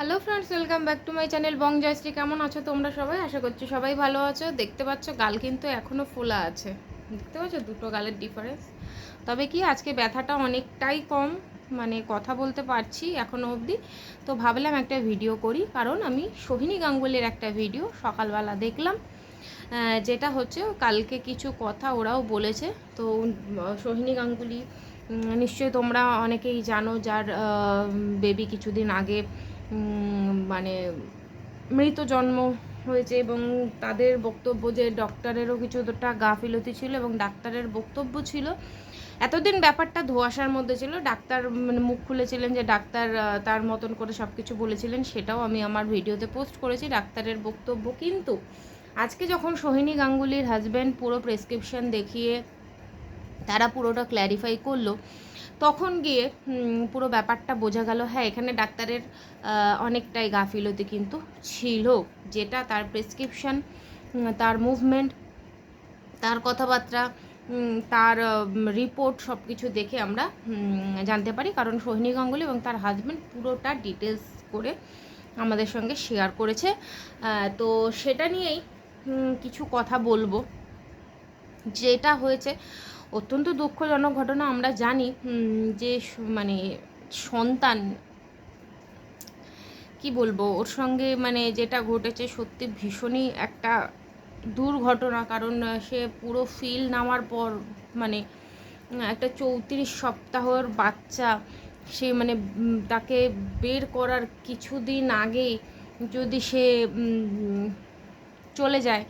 Hello friends welcome back to my channel Bong Joyshree কেমন আছো তোমরা সবাই? আশা করছি সবাই ভালো আছো। দেখতে পাচ্ছ, গাল কিন্তু এখনও ফোলা আছে। দেখতে পাচ্ছ, দুটো গালের ডিফারেন্স তবে কি, আজকে ব্যথাটা অনেকটাই কম। মানে কথা বলতে পারছি এখনও অবধি। তো ভাবলাম একটা ভিডিও করি। কারণ আমি সোহিনী গাঙ্গুলির একটা ভিডিও সকালবেলা দেখলাম। যেটা হচ্ছে, কালকে কিছু কথা ওরাও বলেছে। তো সোহিনী গাঙ্গুলি নিশ্চয়ই তোমরা অনেকেই জানো, যার বেবি কিছুদিন আগে মানে মৃত জন্ম হয়েছে এবং তাদের বক্তব্য যে ডক্টরেরও কিছুটা গাফিলতি ছিল এবং ডাক্তারের বক্তব্য ছিল, এতদিন ব্যাপারটা ধোয়াশার মধ্যে ছিল। ডাক্তার মানে মুখ খুলেছিলেন যে ডাক্তার তার মতন করে সব কিছু বলেছিলেন, সেটাও আমি আমার ভিডিওতে পোস্ট করেছি ডাক্তারের বক্তব্য। কিন্তু আজকে যখন সোহিনী গাঙ্গুলির হাজব্যান্ড পুরো প্রেসক্রিপশন দেখিয়ে তারা পুরোটা ক্ল্যারিফাই করল তখন গিয়ে পুরো ব্যাপারটা বোঝা গেল। হ্যাঁ এখানে ডাক্তারের অনেকটাই গাফিলতি কিন্তু ছিল। যেটা তার প্রেসক্রিপশন তার মুভমেন্ট তার কথাবার্তা তার রিপোর্ট সব কিছু দেখে আমরা জানতে পারি। কারণ সোহিনী গাঙ্গুলি এবং তার হাজব্যান্ড পুরোটা ডিটেলস করে আমাদের সঙ্গে শেয়ার করেছে। তো সেটা নিয়েই কিছু কথা বলব। যেটা হয়েছে অত্যন্ত দুঃখজনক ঘটনা। আমরা জানি যে মানে সন্তান, কি বলব, ওর সঙ্গে মানে যেটা ঘটেছে সত্যি ভীষণই একটা দুর্ঘটনা। কারণ সে পুরো ফিল নামার পর মানে একটা চৌত্রিশ সপ্তাহর বাচ্চা, সে মানে তাকে বের করার কিছুদিন আগেই যদি সে চলে যায়,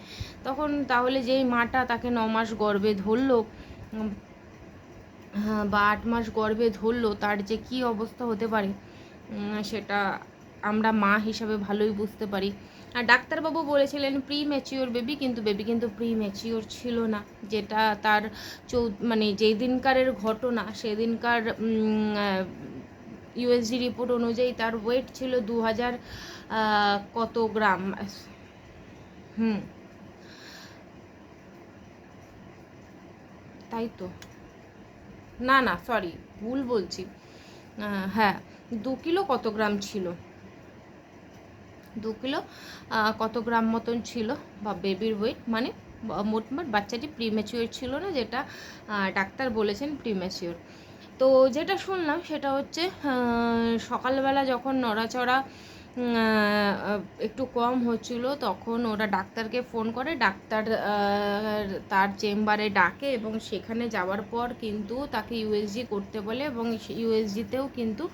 তখন তাহলে যেই মাটা তাকে ন মাস গর্ভে ধরলো বা আট মাস গর্ভে ধরলো, তার যে কি অবস্থা হতে পারে সেটা আমরা মা হিসাবে ভালোই বুঝতে পারি। আর ডাক্তারবাবু বলেছিলেন প্রি ম্যাচিওর বেবি কিন্তু বেবি কিন্তু প্রি ম্যাচিওর ছিল না। যেটা তার চৌ মানে যেই দিনকারের ঘটনা, সেদিনকার ইউএসজি রিপোর্ট অনুযায়ী তার ওয়েট ছিল দু হাজার কত গ্রাম? হুম। তাই তো? না না সরি ভুল বলছি। হ্যাঁ দু কিলো কত গ্রাম ছিল? দু কিলো কত গ্রাম মতন ছিল? বা বেবির ওয়েট মানে মোটমাট বাচ্চাটি প্রিম্যাচিওর ছিল না যেটা ডাক্তার বলেছেন প্রিম্যাচিওর তো যেটা শুনলাম সেটা হচ্ছে সকালবেলা যখন নড়াচড়া একটু কম হচ্ছিল, তখন ওরা ডাক্তারকে ফোন করে, ডাক্তার তার চেম্বারে ডাকে এবং সেখানে যাওয়ার পর কিন্তু তাকে ইউএসজি করতে বলে এবং ইউএসজিতেও কিন্তু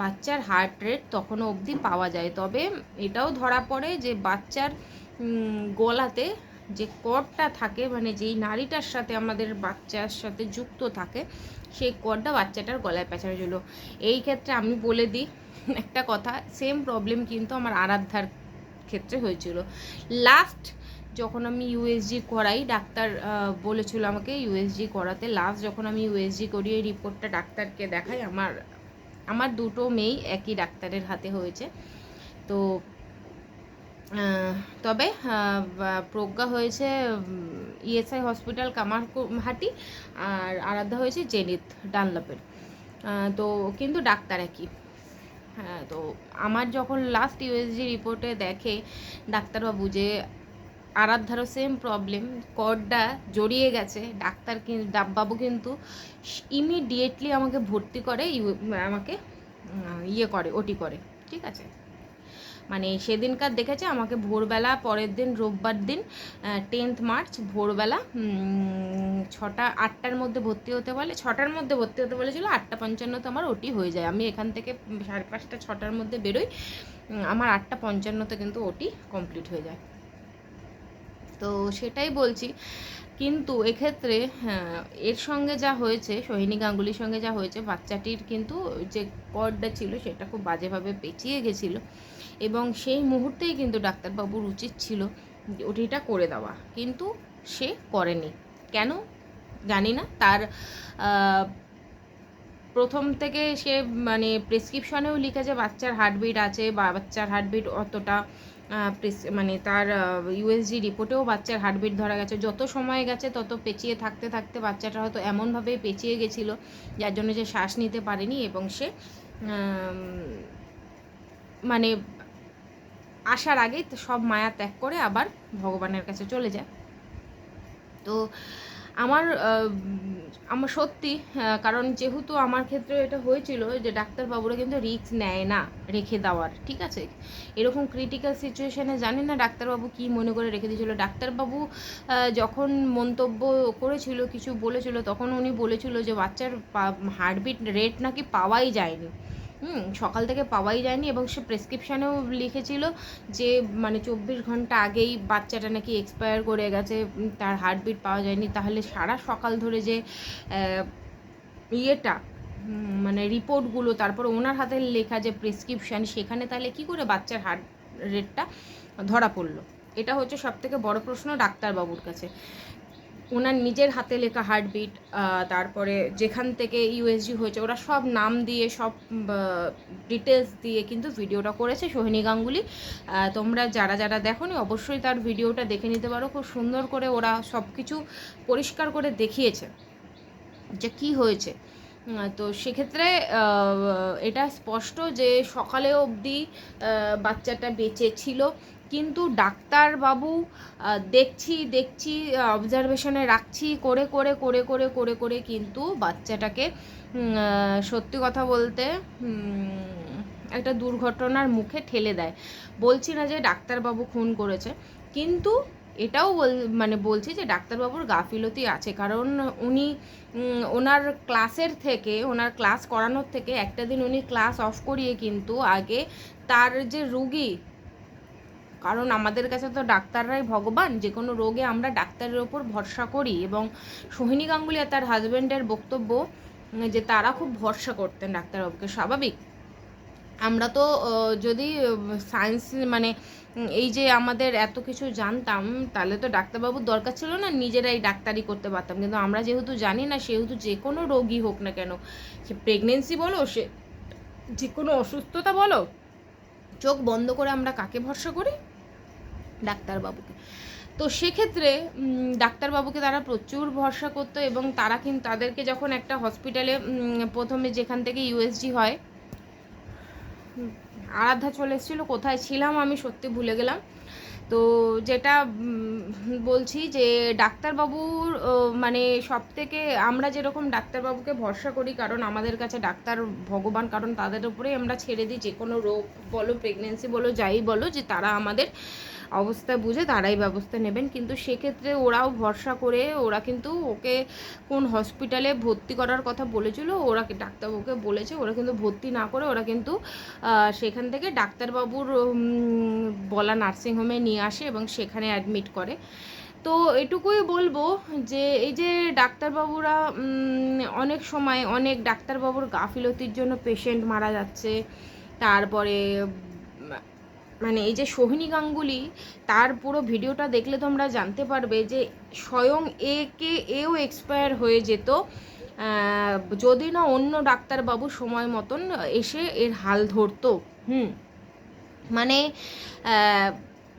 বাচ্চার হার্ট রেট তখনও অবধি পাওয়া যায়। তবে এটাও ধরা পড়ে যে বাচ্চার গলাতে যে কর্ডটা থাকে মানে যেই নারীটার সাথে আমাদের বাচ্চার সাথে যুক্ত থাকে, সেই কর্ডটা বাচ্চাটার গলায় পেঁচানো ছিল। এই ক্ষেত্রে আমি বলে দিই একটা কথা সেম প্রবলেম কিন্তু আমার আরাধ্যার ক্ষেত্রে হয়েছিল। লাস্ট যখন আমি ইউএসজি করাই, ডাক্তার বলেছিল আমাকে ইউএসজি করাতে। লাস্ট যখন আমি ইউএসজি করি, এই রিপোর্টটা ডাক্তারকে দেখাই, আমার আমার দুটো মেয়েই একই ডাক্তারের হাতে হয়েছে। তো তবে প্রজ্ঞা হয়েছে ইএসআই হসপিটাল কামারহাটি, আর আরাধ্যা হয়েছে জেনিত, ডানলাপের। তো, কিন্তু ডাক্তার একই। হ্যাঁ তো আমার যখন লাস্ট ইউএসজি রিপোর্টে দেখে ডাক্তারবাবু যে আরাধ্যারও সেম প্রবলেম কর্ডটা জড়িয়ে গেছে, ডাক্তার কিন্তু বাবু কিন্তু ইমিডিয়েটলি আমাকে ভর্তি করে আমাকে ইয়ে করে ওটি করে, ঠিক আছে? মানে সেদিনকার দেখেছে, আমাকে ভোরবেলা, পরের দিন, রোববার দিন টেন্থ মার্চ ভোরবেলা ছটা, আটটার মধ্যে ভর্তি হতে বলে, ছটার মধ্যে ভর্তি হতে বলেছিল, আটটা পঞ্চান্নতে আমার ওটি হয়ে যায়। আমি এখান থেকে সাড়ে পাঁচটা, ছটার মধ্যে বেরোই আমার আটটা পঞ্চান্নতে কিন্তু ওটি কমপ্লিট হয়ে যায়। তো সেটাই বলছি। কিন্তু এক্ষেত্রে হ্যাঁ, এর সঙ্গে যা হয়েছে সোহিনী গাঙ্গুলির সঙ্গে যা হয়েছে বাচ্চাটির কিন্তু যে কর্ডটা ছিল সেটা খুব বাজেভাবে পেঁচিয়ে গেছিল এবং সেই মুহূর্তেই কিন্তু ডাক্তারবাবুর উচিত ছিল ওটিটা করে দেওয়া। কিন্তু সে করেনি। কেন? জানি না। তার প্রথম থেকে সে মানে প্রেসক্রিপশনেও লিখেছে বাচ্চার হার্টবিট আছে বা বাচ্চার হার্টবিট অতটা মানে তার ইউএসজি রিপোর্টেও বাচ্চার হার্টবিট ধরা গেছে। যত সময় গেছে, তত পেঁচিয়ে থাকতে থাকতে বাচ্চাটা হয়তো এমনভাবে পেঁচিয়ে গেছিল, যার জন্য সে শ্বাস নিতে পারেনি এবং সে মানে আসার আগেই সব মায়া ত্যাগ করে আবার ভগবানের কাছে চলে যায়। তো আমার আমার সত্যি কারণ যেহেতু আমার ক্ষেত্রে এটা হয়েছিল যে ডাক্তারবাবুরা কিন্তু রিস্ক নেয় না রেখে দেওয়ার, ঠিক আছে? এরকম ক্রিটিক্যাল সিচুয়েশনে জানি না ডাক্তারবাবু কি মনে করে রেখে দিয়েছিল? ডাক্তারবাবু যখন মন্তব্য করেছিল, কিছু বলেছিল, তখন উনি বলেছিল যে বাচ্চার হার্টবিট রেট নাকি পাওয়াই যায়নি। হুম, সকাল থেকে পাওয়াই যায়নি এবং সে প্রেসক্রিপশানেও লিখেছিল যে মানে চব্বিশ ঘণ্টা আগেই বাচ্চাটা নাকি এক্সপায়ার করে গেছে তার হার্টবিট পাওয়া যায়নি। তাহলে সারা সকাল ধরে যে ইয়েটা মানে রিপোর্টগুলো, তারপর ওনার হাতে লেখা যে প্রেসক্রিপশান, সেখানে তাহলে কি করে বাচ্চার হার্ট রেটটা ধরা পড়ল? এটা হচ্ছে সব থেকে বড় প্রশ্ন ডাক্তারবাবুর কাছে। ওনার নিজের হাতে লেখা হার্টবিট তারপরে যেখান থেকে ইউএসজি হয়েছে, ওরা সব নাম দিয়ে, সব ডিটেলস দিয়ে কিন্তু ভিডিওটা করেছে সোহিনী গাঙ্গুলি। তোমরা যারা যারা দেখোনি, অবশ্যই তার ভিডিওটা দেখে নিতে পারো। খুব সুন্দর করে ওরা সব কিছু পরিষ্কার করে দেখিয়েছে যে কি হয়েছে। তো সেক্ষেত্রে এটা স্পষ্ট যে সকালে অবধি বাচ্চাটা বেঁচে ছিল। কিন্তু ডাক্তারবাবু দেখছি দেখছি অবজারভেশনে রাখছি, করে করে করে করে করে করে কিন্তু বাচ্চাটাকে সত্যি কথা বলতে একটা দুর্ঘটনার মুখে ঠেলে দেয়। বলছি না যে ডাক্তারবাবু খুন করেছে, কিন্তু এটাও বল মানে বলছি যে ডাক্তারবাবুর গাফিলতি আছে। কারণ উনি ওনার ক্লাসের থেকে, ওনার ক্লাস করানোর থেকে একটা দিন উনি ক্লাস অফ করিয়ে কিন্তু আগে তার যে রুগী কারণ আমাদের কাছে তো ডাক্তাররাই ভগবান, যে কোনো রোগে আমরা ডাক্তারের ওপর ভরসা করি এবং সোহিনী গাঙ্গুলি আর তার হাজব্যান্ডের বক্তব্য যে তারা খুব ভরসা করতেন ডাক্তারবাবুকে স্বাভাবিক। আমরা তো যদি সায়েন্স মানে এই যে আমাদের এত কিছু জানতাম, তাহলে তো ডাক্তারবাবুর দরকার ছিল না, নিজেরাই ডাক্তারি করতে পারতাম। কিন্তু আমরা যেহেতু জানি না, সেহেতু যে কোনো রোগী হোক না কেন, সে প্রেগনেন্সি বলো, সে যে কোনো অসুস্থতা বলো চোখ বন্ধ করে আমরা কাকে ভরসা করি? ডাক্তারবাবুকে। তো সেক্ষেত্রে ডাক্তারবাবুকে তারা প্রচুর ভরসা করতো এবং তারা কিন্তু তাদেরকে যখন একটা হসপিটালে প্রথমে যেখান থেকে ইউএসজি হয় আরাধ্যা চলে এসেছিল, কোথায় ছিলাম আমি সত্যি ভুলে গেলাম। তো যেটা বলছি যে ডাক্তারবাবুর মানে সব থেকে আমরা যেরকম ডাক্তারবাবুকে ভরসা করি, কারণ আমাদের কাছে ডাক্তার ভগবান, কারণ তাদের উপরেই আমরা ছেড়ে দিই, যে কোনো রোগ বলো প্রেগনেন্সি বলো, যাই বলো, যে তারা আমাদের অবস্থা বুঝে তারাই ব্যবস্থা নেবেন। কিন্তু সেক্ষেত্রে ওরাও ভরসা করে, ওরা কিন্তু ওকে কোন হসপিটালে ভর্তি করার কথা বলেছিল, ওরা ডাক্তারবাবুকে বলেছে, ওরা কিন্তু ভর্তি না করে ওরা কিন্তু সেখান থেকে ডাক্তারবাবুর বলা নার্সিংহোমে নিয়ে আসে এবং সেখানে অ্যাডমিট করে। তো এটুকুই বলব যে, এই যে ডাক্তারবাবুরা অনেক সময় অনেক ডাক্তারবাবুর গাফিলতির জন্য পেশেন্ট মারা যাচ্ছে, তারপরে মানে এই যে সোহিনী গাঙ্গুলি, তার পুরো ভিডিওটা দেখলে তোমরা জানতে পারবে যে স্বয়ং এ কে এও এক্সপায়ার হয়ে যেত। যদি না অন্য ডাক্তারবাবু সময় মতন এসে এর হাল ধরতো। হুম। মানে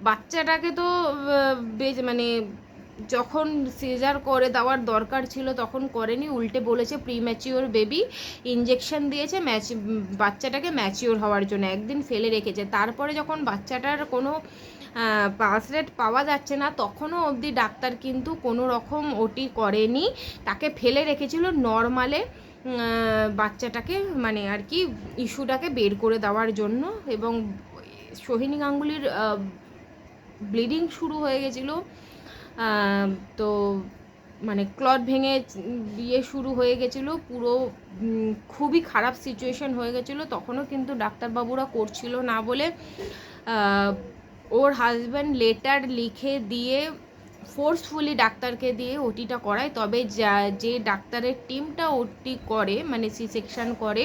বাচ্চাটাকে তো মানে যখন সিজার করে দেওয়ার দরকার ছিল, তখন করেনি। উল্টে বলেছে প্রিম্যাচিওর বেবি ইঞ্জেকশন দিয়েছে, ম্যাচ, বাচ্চাটাকে ম্যাচিওর হওয়ার জন্য, একদিন ফেলে রেখেছে। তারপরে যখন বাচ্চাটার কোনো পালস রেট পাওয়া যাচ্ছে না, তখনও অবধি ডাক্তার কিন্তু কোনো রকম ওটি করেনি। তাকে ফেলে রেখেছিল নর্মালে বাচ্চাটাকে মানে আর কি, ইস্যুটাকে বের করে দেওয়ার জন্য। এবং সোহিনী গাঙ্গুলির ব্লিডিং শুরু হয়ে গেছিল। তো মানে ক্লট ভেঙে বিয়ে শুরু হয়ে গেছিল পুরো খুবই খারাপ সিচুয়েশন হয়ে গেছিল। তখনও কিন্তু ডাক্তারবাবুরা করছিল না বলে ওর হাজব্যান্ড লেটার লিখে দিয়ে ফোর্সফুলি ডাক্তারকে দিয়ে ওটিটা করায়। তবে যা যে ডাক্তারের টিমটা ওটি করে মানে সি সেকশন করে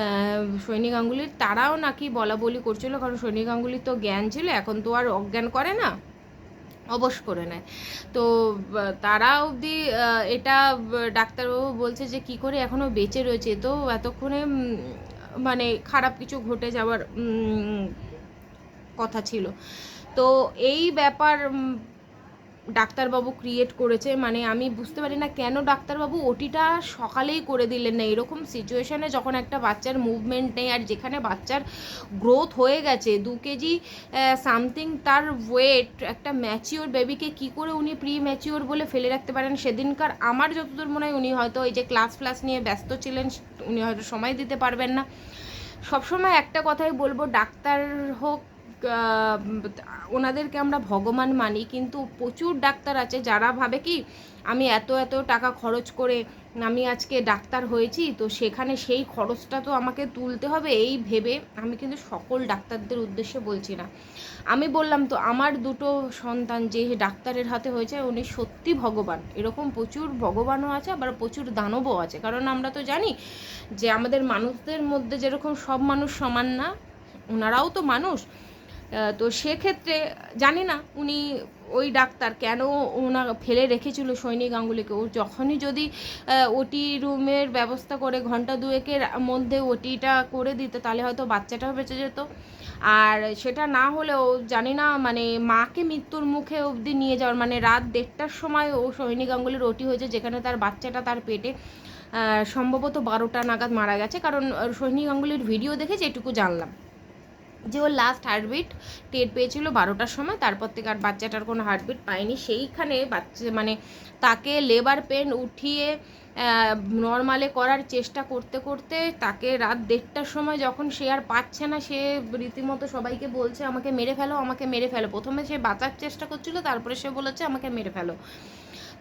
আহ, সৈনী গাঙ্গুলির তারাও নাকি বলা বলি করছিল। কারণ সৈনী গাঙ্গুলির তো জ্ঞান ছিল এখন তো আর অজ্ঞান করে না। অবশ করে নেয়। তো তারা অবধি এটা ডাক্তারবাবু বলছে যে, কি করে এখনও বেঁচে রয়েছে? তো এতক্ষণে মানে খারাপ কিছু ঘটে যাওয়ার কথা ছিল। তো এই ব্যাপার ডাক্তারবাবু ক্রিয়েট করেছে মানে আমি বুঝতে পারি না কেন ডাক্তারবাবু ওটিটা সকালেই করে দিলেন না। এরকম সিচুয়েশানে যখন একটা বাচ্চার মুভমেন্ট নেই আর যেখানে বাচ্চার গ্রোথ হয়ে গেছে, দু কেজি সামথিং তার ওয়েট একটা ম্যাচিওর বেবিকে কি করে উনি প্রি ম্যাচিওর বলে ফেলে রাখতে পারেন? সেদিনকার আমার যতদূর মনে হয় উনি হয়তো এই যে ক্লাস ফ্লাস নিয়ে ব্যস্ত ছিলেন, উনি হয়তো সময় দিতে পারবেন না। সবসময় একটা কথাই বলব, ডাক্তার হোক ওনাদেরকে আমরা ভগবান মানি, কিন্তু প্রচুর ডাক্তার আছে যারা ভাবে কি, আমি এত এত টাকা খরচ করে আমি আজকে ডাক্তার হয়েছি, তো সেখানে সেই খরচটা তো আমাকে তুলতে হবে, এই ভেবে আমি কিন্তু সকল ডাক্তারদের উদ্দেশ্যে বলছি না। আমি বললাম, তো আমার দুটো সন্তান যে ডাক্তারের হাতে হয়েছে, উনি সত্যি ভগবান। এরকম প্রচুর ভগবানও আছে, আবার প্রচুর দানবও আছে। কারণ আমরা তো জানি যে আমাদের মানুষদের মধ্যে যেরকম সব মানুষ সমান না, ওনারাও তো মানুষ। তো সেক্ষেত্রে জানি না, উনি ওই ডাক্তার কেন ওনা ফেলে রেখেছিল সৈনিক গাঙ্গুলিকে? ও যখনই যদি ওটি রুমের ব্যবস্থা করে ঘণ্টা দুয়েকের মধ্যে ওটিটা করে দিত, তাহলে হয়তো বাচ্চাটাও বেঁচে যেত। আর সেটা না হলেও জানি না মানে মাকে মৃত্যুর মুখে অবধি নিয়ে যাওয়ার মানে রাত দেড়টার সময় ও সৈনিক গাঙ্গুলির ওটি হয়েছে, যেখানে তার বাচ্চাটা তার পেটে সম্ভবত বারোটা নাগাদ মারা গেছে। কারণ সৈনিক গাঙ্গুলির ভিডিও দেখে যেটুকু জানলাম। যে ওর লাস্ট হার্টবিট টের পেয়েছিল বারোটার সময়, তারপর থেকে আর বাচ্চাটার কোনো হার্টবিট পায়নি। সেইখানে বাচ্চা মানে তাকে লেবার পেন উঠিয়ে নর্মালে করার চেষ্টা করতে করতে তাকে রাত দেড়টার সময় যখন সে আর পাচ্ছে না, সে রীতিমতো সবাইকে বলছে, আমাকে মেরে ফেলো, আমাকে মেরে ফেলো। প্রথমে সে বাঁচার চেষ্টা করছিল, তারপরে সে বলেছে, আমাকে মেরে ফেলো।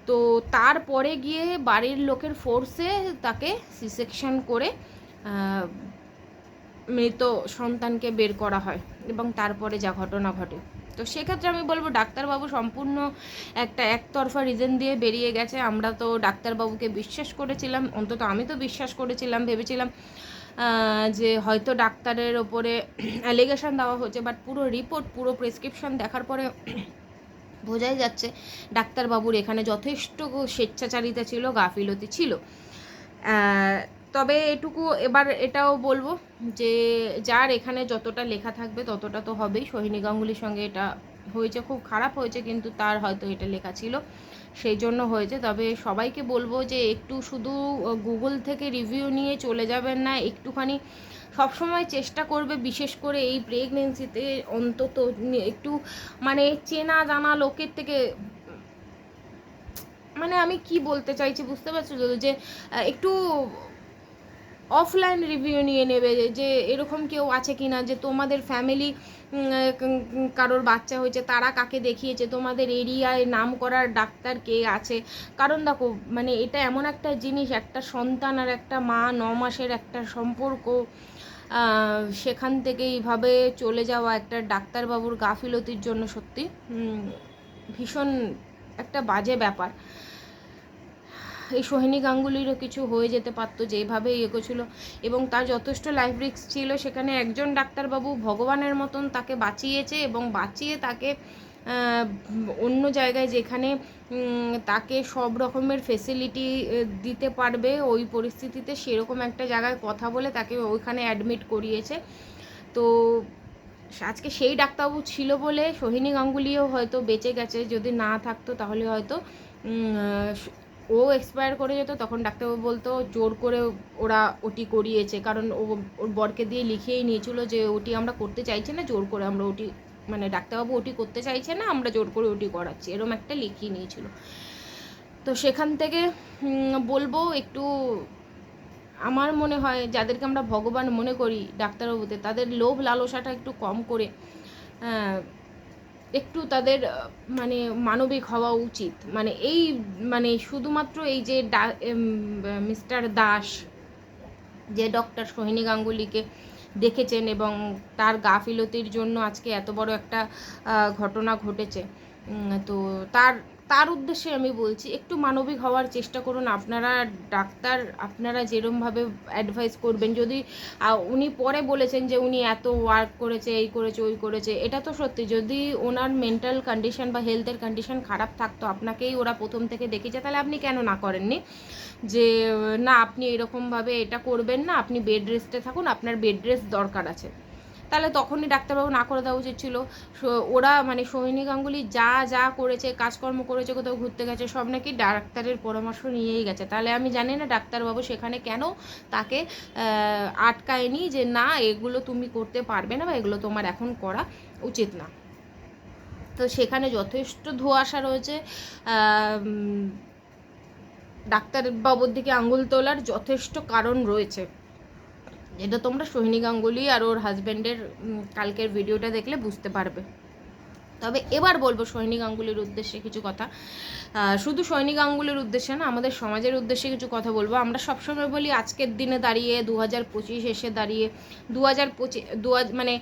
তো তারপরে গিয়ে বাড়ির লোকের ফোর্সে তাকে সি সেকশন করে মৃত সন্তানকে বের করা হয় এবং তারপরে যা ঘটনা ঘটে। তো সেক্ষেত্রে আমি বলব ডাক্তারবাবু সম্পূর্ণ একটা একতরফা রিজন দিয়ে বেরিয়ে গেছে। আমরা তো ডাক্তারবাবুকে বিশ্বাস করেছিলাম, অন্তত আমি তো বিশ্বাস করেছিলাম, ভেবেছিলাম যে হয়তো ডাক্তারের ওপরে অ্যালিগেশন দেওয়া হচ্ছে বাট পুরো রিপোর্ট পুরো প্রেসক্রিপশন দেখার পরে বোঝাই যাচ্ছে ডাক্তারবাবুর এখানে যথেষ্ট স্বেচ্ছাচারিতা ছিল, গাফিলতি ছিল। তবে এটুকু এবার এটাও বলব যে যার এখানে যতটা লেখা থাকবে ততটা তো হবেই। সোহিনী গাঙ্গুলির সঙ্গে এটা হয়েছে, খুব খারাপ হয়েছে কিন্তু তার হয়তো এটা লেখা ছিল সেই জন্য হয়েছে। তবে সবাইকে বলব যে একটু শুধু গুগল থেকে রিভিউ নিয়ে চলে যাবেন না, একটুখানি সবসময় চেষ্টা করবে বিশেষ করে এই প্রেগনেন্সিতে অন্তত একটু মানে চেনা জানা লোকের থেকে মানে আমি কি বলতে চাইছি বুঝতে পারছ? যে একটু অফলাইন রিভিউ নিয়ে নেবে যে এরকম কেউ আছে কি না যে তোমাদের ফ্যামিলি কারোর বাচ্চা হয়েছে, তারা কাকে দেখিয়েছে, তোমাদের এরিয়ায় নাম করার ডাক্তার কে আছে? কারণ দেখো মানে এটা এমন একটা জিনিস, একটা সন্তান আর একটা মা ন মাসের একটা সম্পর্ক সেখান থেকে এইভাবে চলে যাওয়া একটা ডাক্তারবাবুর গাফিলতির জন্য সত্যি ভীষণ একটা বাজে ব্যাপার। এই সোহিনী গাঙ্গুলিরও কিছু হয়ে যেতে পারতো যেভাবে এগোছিল। এবং তার যথেষ্ট লাইফ রিস্ক ছিল। সেখানে একজন ডাক্তারবাবু ভগবানের মতন তাকে বাঁচিয়েছে এবং বাঁচিয়ে তাকে অন্য জায়গায় যেখানে তাকে সব রকমের ফেসিলিটি দিতে পারবে, ওই পরিস্থিতিতে সেরকম একটা জায়গায় কথা বলে তাকে ওইখানে অ্যাডমিট করিয়েছে। তো আজকে সেই ডাক্তারবাবু ছিল বলে সোহিনী গাঙ্গুলিও হয়তো বেঁচে গেছে। যদি না থাকতো তাহলে হয়তো ও এক্সপায়ার করে যেত, তখন ডাক্তারবাবু বলতো, জোর করে ওরা ওটি করিয়েছে। কারণ ও, ওর বরকে দিয়ে লিখিয়েই নিয়েছিল যে, ওটি আমরা করতে চাইছি না, জোর করে আমরা ওটি মানে ডাক্তারবাবু ওটি করতে চাইছে না, আমরা জোর করে ওটি করাচ্ছি। এরম একটা লিখিয়ে নিয়েছিল। তো সেখান থেকে বলব একটু, আমার মনে হয় যাদেরকে আমরা ভগবান মনে করি ডাক্তারবাবুতে, তাদের লোভ লালসাটা একটু কম করে একটু তাদের মানে মানবিক হওয়া উচিত। মানে এই মানে শুধুমাত্র এই যে মিস্টার দাস, যে ডক্টর সোহিনী গাঙ্গুলিকে দেখেছেন এবং তার গাফিলতির জন্য আজকে এত বড় একটা ঘটনা ঘটেছে তো তার তার উদ্দেশ্যে আমি বলছি, একটু মানবিক হওয়ার চেষ্টা করুন। আপনারা ডাক্তার, আপনারা যেরমভাবে অ্যাডভাইস করবেন, যদি উনি পরে বলেছেন যে উনি এত ওয়ার্ক করেছে, এই করেছে, ওই করেছে, এটা তো সত্যি। যদি ওনার মেন্টাল কন্ডিশন বা হেলথের কন্ডিশন খারাপ থাকতো, আপনাকেই ওরা প্রথম থেকে দেখেছে তাহলে আপনি কেন না করেননি? যে, না, আপনি এরকমভাবে এটা করবেন না, আপনি বেড রেস্টে থাকুন, আপনার বেড রেস্ট দরকার আছে। তাহলে তখনই ডাক্তারবাবু না করে দেওয়া উচিত ছিল। ওরা মানে সোহিনী গাঙ্গুলি যা যা করেছে, কাজকর্ম করেছে, কোথাও ঘুরতে গেছে, সব নাকি ডাক্তারের পরামর্শ নিয়েই গেছে। তাহলে আমি জানি না ডাক্তারবাবু সেখানে কেন তাকে আটকায়নি যে না, এগুলো তুমি করতে পারবে না বা এগুলো তোমার এখন করা উচিত না। তো সেখানে যথেষ্ট ধোঁয়াশা রয়েছে। ডাক্তারবাবুর দিকে আঙুল তোলার যথেষ্ট কারণ রয়েছে। যেটা তোমরা সোহিনী গাঙ্গুলি আর ওর হাজব্যান্ডের কালকের ভিডিওটা দেখলে বুঝতে পারবে। তবে এবার বলব সৈনিক গাঙ্গুলির উদ্দেশ্যে কিছু কথা। শুধু সৈনিক গাঙ্গুলির উদ্দেশ্যে না, আমাদের সমাজের উদ্দেশ্যে কিছু কথা বলব। আমরা সবসময় বলি, আজকের দিনে দাঁড়িয়ে দু হাজার পঁচিশ এসে দাঁড়িয়ে দু হাজার পঁচিশ দু মানে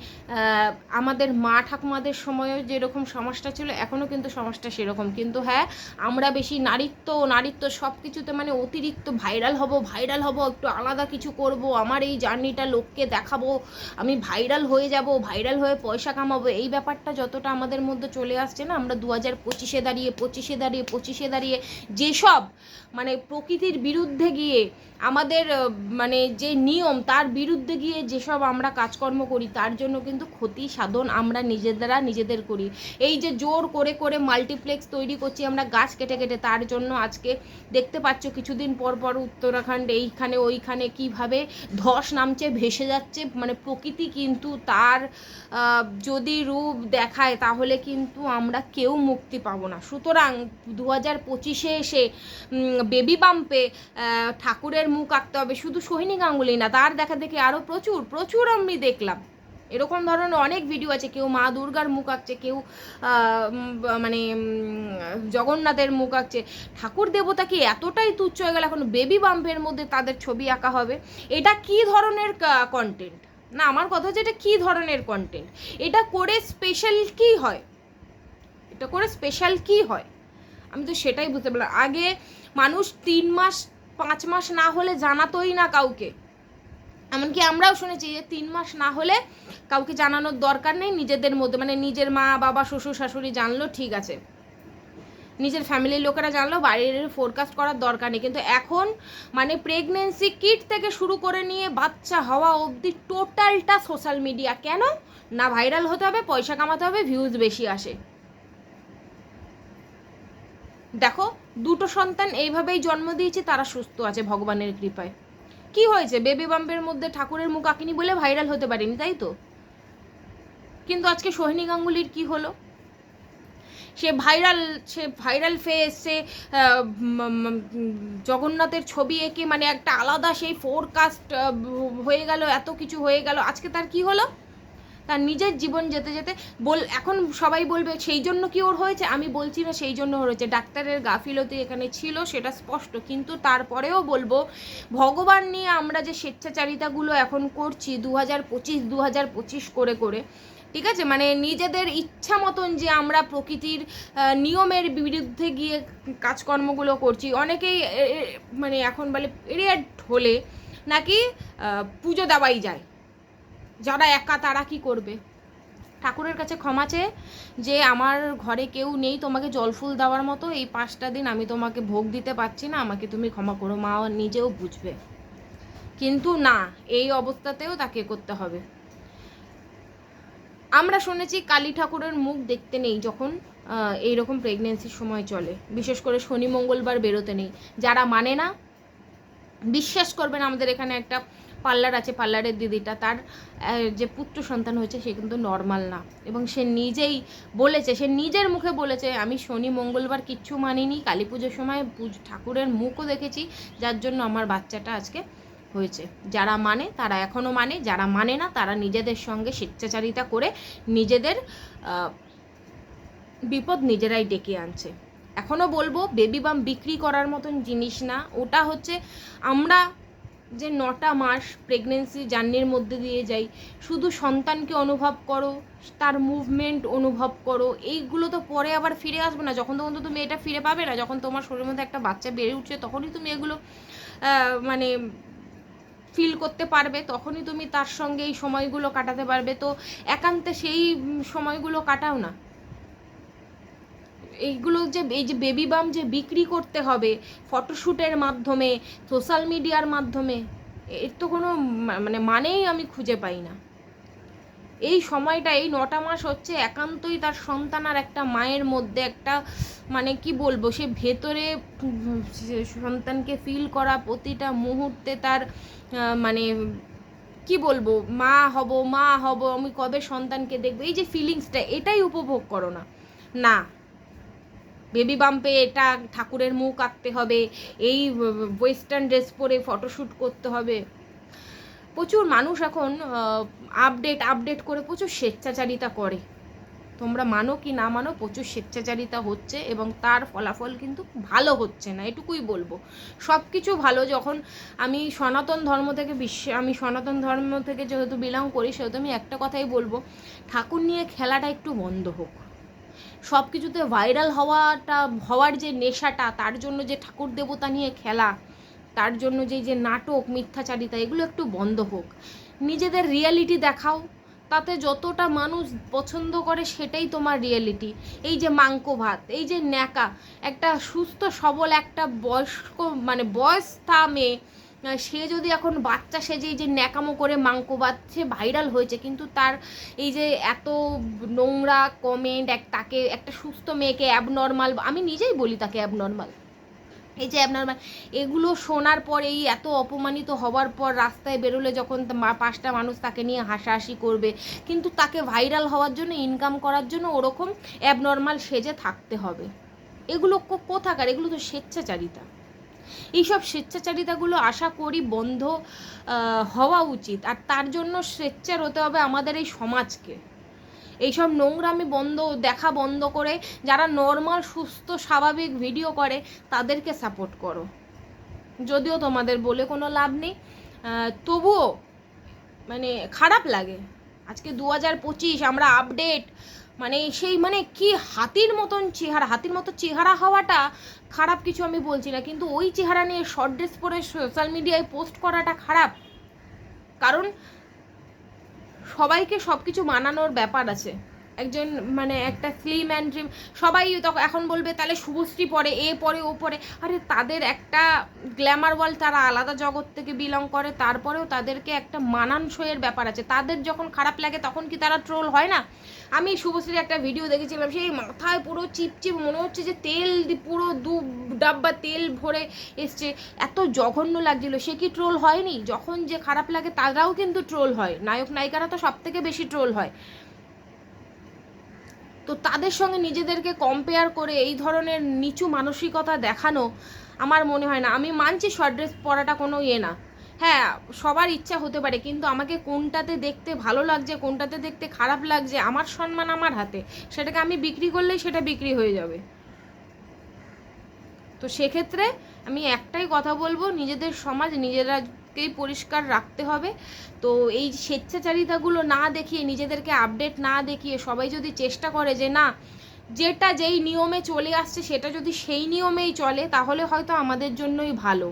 আমাদের মা ঠাকুমাদের সময়ও যেরকম সমাজটা ছিল, এখনও কিন্তু সমাজটা সেরকম। কিন্তু হ্যাঁ আমরা বেশি নারীত্ব নারীত্ব সব কিছুতে মানে অতিরিক্ত ভাইরাল হব ভাইরাল হব, একটু আলাদা কিছু করব, আমার এই জার্নিটা লোককে দেখাবো, আমি ভাইরাল হয়ে যাব, ভাইরাল হয়ে পয়সা কামাবো, এই ব্যাপারটা যতটা আমাদের মধ্যে চলে আসছে না, আমরা দু হাজার পঁচিশে দাঁড়িয়ে পঁচিশে দাঁড়িয়ে পঁচিশে দাঁড়িয়ে যেসব মানে প্রকৃতির বিরুদ্ধে গিয়ে আমাদের মানে যে নিয়ম, তার বিরুদ্ধে গিয়ে যেসব আমরা কাজকর্ম করি, তার জন্য কিন্তু ক্ষতি সাধন আমরা নিজেদেরা নিজেদের করি। এই যে জোর করে করে মাল্টিপ্লেক্স তৈরি করছি আমরা গাছ কেটে কেটে, তার জন্য আজকে দেখতে পাচ্ছ কিছুদিন পর পর উত্তরাখণ্ড এইখানে ওইখানে কীভাবে ধস নামছে, ভেসে যাচ্ছে। মানে প্রকৃতি কিন্তু তার যদি রূপ দেখায়, তাহলে কিন্তু আমরা কেউ মুক্তি পাবো না। সুতরাং দু হাজার পঁচিশে এসে বেবি বাম্পে ঠাকুরের মুখ আঁকতে হবে, শুধু সোহিনী গাঙ্গুলি না, তার দেখা দেখে আরও প্রচুর প্রচুর আমি দেখলাম। এরকম ধরনের অনেক ভিডিও আছে, কেউ মা দুর্গার মুখ আঁকছে, কেউ মানে জগন্নাথের মুখ আঁকছে। ঠাকুর দেবতা কি এতটাই তুচ্ছ হয়ে গেল, এখন বেবি বাম্পের মধ্যে তাদের ছবি আঁকা হবে। এটা কি ধরনের কন্টেন্ট না, আমার কথা হচ্ছে এটা কি ধরনের কন্টেন্ট এটা করে স্পেশাল কি হয়? এটা করে স্পেশাল কি হয়? আমি তো সেটাই বুঝতে পারলাম আগে মানুষ তিন মাস পাঁচ মাস না হলে জানাতোই না কাউকে। এমনকি আমরাও শুনেছি যে তিন মাস না হলে কাউকে জানানোর দরকার নেই, নিজেদের মধ্যে মানে নিজের মা, বাবা, শ্বশুর, শাশুড়ি জানলো ঠিক আছে। নিজের ফ্যামিলির লোকেরা জানলো বাইরের ফোরকাস্ট করার দরকার নেই। কিন্তু এখন মানে প্রেগনেন্সি কিট থেকে শুরু করে নিয়ে বাচ্চা হওয়া অবধি টোটালটা সোশ্যাল মিডিয়া কেন? না ভাইরাল হতে হবে, পয়সা কামাতে হবে ভিউজ বেশি আসে। দেখো, দুটো সন্তান এইভাবেই জন্ম দিয়েছে, তারা সুস্থ আছে ভগবানের কৃপায়। কি হয়েছে? বেবি বাম্পের মধ্যে ঠাকুরের মুখ আঁকিনি বলে ভাইরাল হতে পারেনি, তাই তো? কিন্তু আজকে সোহিনী গাঙ্গুলির কি হলো? সে ভাইরাল সে ভাইরাল ফেস সে জগন্নাথের ছবি এঁকে মানে একটা আলাদা সেই ফোরকাস্ট হয়ে গেল, এত কিছু হয়ে গেল। আজকে তার কি হলো? তার নিজের জীবন যেতে যেতে বল, এখন সবাই বলবে, সেই জন্য কি ওর হয়েছে? আমি বলছি, না, সেই জন্য ওর হয়েছে। ডাক্তারের গাফিলতি এখানে ছিল, সেটা স্পষ্ট। কিন্তু তারপরেও বলব, ভগবান নিয়ে আমরা যে স্বেচ্ছাচারিতাগুলো এখন করছি দু হাজার পঁচিশ দু হাজার পঁচিশ করে করে, ঠিক আছে? মানে নিজেদের ইচ্ছা মতন যে আমরা প্রকৃতির নিয়মের বিরুদ্ধে গিয়ে কাজকর্মগুলো করছি, অনেকেই মানে এখন বলে পিরিয়ড হলে নাকি পুজো দেওয়াই যায়। যারা একা তারা কি করবে? ঠাকুরের কাছে ক্ষমা চেয়ে যে আমার ঘরে কেউ নেই তোমাকে জল ফুল দেওয়ার মতো এই পাঁচটা দিন আমি তোমাকে ভোগ দিতে পারছি না আমাকে তুমি ক্ষমা করো মা নিজেও বুঝবে। কিন্তু না এই অবস্থাতেও তাকে করতে হবে। আমরা শুনেছি কালী ঠাকুরের মুখ দেখতে নেই যখন আহ, এইরকম প্রেগনেন্সির সময় চলে। বিশেষ করে শনি মঙ্গলবার বেরোতে নেই। যারা মানে না বিশ্বাস করবেন আমাদের এখানে একটা পার্লার আছে, পার্লারের দিদিটা, তার যে পুত্র সন্তান হয়েছে, সে কিন্তু নর্মাল না। এবং সে নিজেই বলেছে, সে নিজের মুখে বলেছে, আমি শনি, মঙ্গলবার কিচ্ছু মানিনি। কালী পুজোর সময় পুজ- ঠাকুরের মুখও দেখেছি, যার জন্য আমার বাচ্চাটা আজকে হয়েছে। যারা মানে তারা এখনও মানে যারা মানে না, তারা নিজেদের সঙ্গে স্বেচ্ছাচারিতা করে নিজেদের বিপদ নিজেরাই ডেকে আনছে। এখনও বলব বেবি বাম বিক্রি করার মতন জিনিস না। ওটা হচ্ছে, আমরা যে নটা মাস প্রেগনেন্সি জার্নির মধ্যে দিয়ে যাই। শুধু সন্তানকে অনুভব করো, তার মুভমেন্ট অনুভব করো, এইগুলো তো পরে আবার ফিরে আসবে না। যখন তখন তো তুমি এটা ফিরে পাবে না। যখন তোমার শরীরের মধ্যে একটা বাচ্চা বেড়ে উঠছে, তখনই তুমি এগুলো মানে ফিল করতে পারবে। তখনই তুমি তার সঙ্গে এই সময়গুলো কাটাতে পারবে। তো একান্তে সেই সময়গুলো কাটাও না। এইগুলো যে, এই যে বেবি বাম যে বিক্রি করতে হবে ফটোশ্যুটের মাধ্যমে সোশ্যাল মিডিয়ার মাধ্যমে এর তো কোনো মানে মানেই আমি খুঁজে পাই না। এই সময়টা, এই নটা মাস হচ্ছে একান্তই তার সন্তান আর একটা মায়ের মধ্যে একটা মানে কি বলব, সে ভেতরে সন্তানকে ফিল করা প্রতিটা মুহূর্তে তার মানে কি বলব, মা হব মা হব, আমি কবে সন্তানকে দেখব, এই যে ফিলিংসটা এটাই উপভোগ করো না। না বেবি বাম্পে এটা ঠাকুরের মুখ আঁকতে হবে, এই ওয়েস্টার্ন ড্রেস পরে ফটোশ্যুট করতে হবে। প্রচুর মানুষ এখন আপডেট আপডেট করে প্রচুর স্বেচ্ছাচারিতা করে। তোমরা মানো কি না মানো, প্রচুর স্বেচ্ছাচারিতা হচ্ছে এবং তার ফলাফল কিন্তু ভালো হচ্ছে না, এটুকুই বলব। সব কিছু ভালো, যখন আমি সনাতন ধর্ম থেকে বিশ্ব আমি সনাতন ধর্ম থেকে যেহেতু বিলং করি, সেহেতু আমি একটা কথাই বলব, ঠাকুর নিয়ে খেলাটা একটু বন্ধ হোক। সব কিছুতে ভাইরাল হওয়াটা, হওয়ার যে নেশাটা, তার জন্য যে ঠাকুর দেবতা নিয়ে খেলা, তার জন্য যে যে নাটক, মিথ্যাচারিতা, এগুলো একটু বন্ধ হোক। নিজেদের রিয়ালিটি দেখাও, তাতে যতটা মানুষ পছন্দ করে সেটাই তোমার রিয়েলিটি এই যে মাংকো ভাত, এই যে ন্যাকা, একটা সুস্থ সবল একটা বয়স্ক মানে বয়স্তা মেয়ে সে যদি এখন বাচ্চা সেজে এই যে ন্যাকামো করে মাংকো সে ভাইরাল হয়েছে, কিন্তু তার এই যে এত নোংরা কমেন্ট এক তাকে, একটা সুস্থ মেয়েকে অ্যাবনর্মাল আমি নিজেই বলি তাকে অ্যাবনর্মাল এই যে আপনার এগুলো শোনার পর, এই এত অপমানিত হওয়ার পর রাস্তায় বেরোলে যখন পাঁচটা মানুষ তাকে নিয়ে হাসাহাসি করবে, কিন্তু তাকে ভাইরাল হওয়ার জন্য ইনকাম করার জন্য ওরকম অ্যাবনর্মাল সেজে থাকতে হবে। এগুলো কোথাকার? এগুলো তো স্বেচ্ছাচারিতা। এইসব স্বেচ্ছাচারিতাগুলো আশা করি বন্ধ হওয়া উচিত। আর তার জন্য স্বেচ্ছার হতে হবে আমাদের এই সমাজকে। এইসব নোংরামি বন্ধ, দেখা বন্ধ করে যারা নর্মাল সুস্থ, স্বাভাবিক ভিডিও করে, তাদেরকে সাপোর্ট করো। যদিও তোমাদের বলে কোনো লাভ নেই তবুও মানে খারাপ লাগে। আজকে দু হাজার পঁচিশ, আমরা আপডেট মানে সেই মানে কি হাতির মতন চেহারা, হাতির মতো চেহারা হওয়াটা খারাপ কিছু আমি বলছি না। কিন্তু ওই চেহারা নিয়ে শর্ট ড্রেস পরে সোশ্যাল মিডিয়ায় পোস্ট করাটা খারাপ। কারণ সবাইকে সব কিছু মানানোর ব্যাপার আছে। একজন মানে একটা স্লিম অ্যান্ড ড্রিম সবাই তখন এখন বলবে, তাহলে শুভশ্রী পরে এ পরে ও পরে আরে তাদের একটা গ্ল্যামার ওয়ার্ল্ড তারা আলাদা জগৎ থেকে বিলং করে, তারপরেও তাদেরকে একটা মানানসইয়ের ব্যাপার আছে। তাদের যখন খারাপ লাগে, তখন কি তারা ট্রোল হয় না? আমি শুভশ্রীর একটা ভিডিও দেখেছিলাম, সেই মাথায় পুরো চিপচিপ মনে হচ্ছে যে তেল পুরো দু ডাব্বা তেল ভরে এসছে। এত জঘন্য লাগছিল, সে কি ট্রোল হয়নি? যখন যে খারাপ লাগে, তারাও কিন্তু ট্রোল হয়। নায়ক নায়িকারা তো সব থেকে বেশি ট্রোল হয়। তো তাদের সঙ্গে নিজেদেরকে কম্পেয়ার করে এই ধরনের নিচু মানসিকতা দেখানো আমার মনে হয় না। আমি মানছি শর্ট ড্রেস পরাটা কোনো ইয়ে না। হ্যাঁ সবার ইচ্ছা হতে পারে, কিন্তু আমাকে কোনটাতে দেখতে ভালো লাগছে, কোনটাতে দেখতে খারাপ লাগছে, আমার সম্মান আমার হাতে। সেটাকে আমি বিক্রি করলেই সেটা বিক্রি হয়ে যাবে। তো সেক্ষেত্রে আমি একটাই কথা বলব, নিজেদের সমাজ নিজেরাকেই পরিষ্কার রাখতে হবে। তো এই স্বেচ্ছাচারিতাগুলো না দেখিয়ে, নিজেদেরকে আপডেট না দেখিয়ে, সবাই যদি চেষ্টা করে যে না, যেটা যেই নিয়মে চলে আসছে, সেটা যদি সেই নিয়মেই চলে, তাহলে হয়তো আমাদের জন্যই ভালো।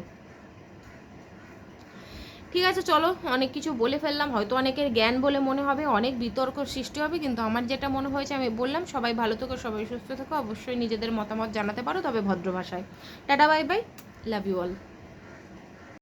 ঠিক আছে, চলো, অনেক কিছু বলে ফেললাম। হয়তো অনেকের জ্ঞান বলে মনে হবে, অনেক বিতর্ক সৃষ্টি হবে, কিন্তু আমার যেটা মনে হয়েছে, আমি বললাম, সবাই ভালো থেকো, সবাই সুস্থ থেকো, অবশ্যই নিজেদের মতামত জানাতে পারো, তবে ভদ্র ভাষায়। Tata, bye bye love you all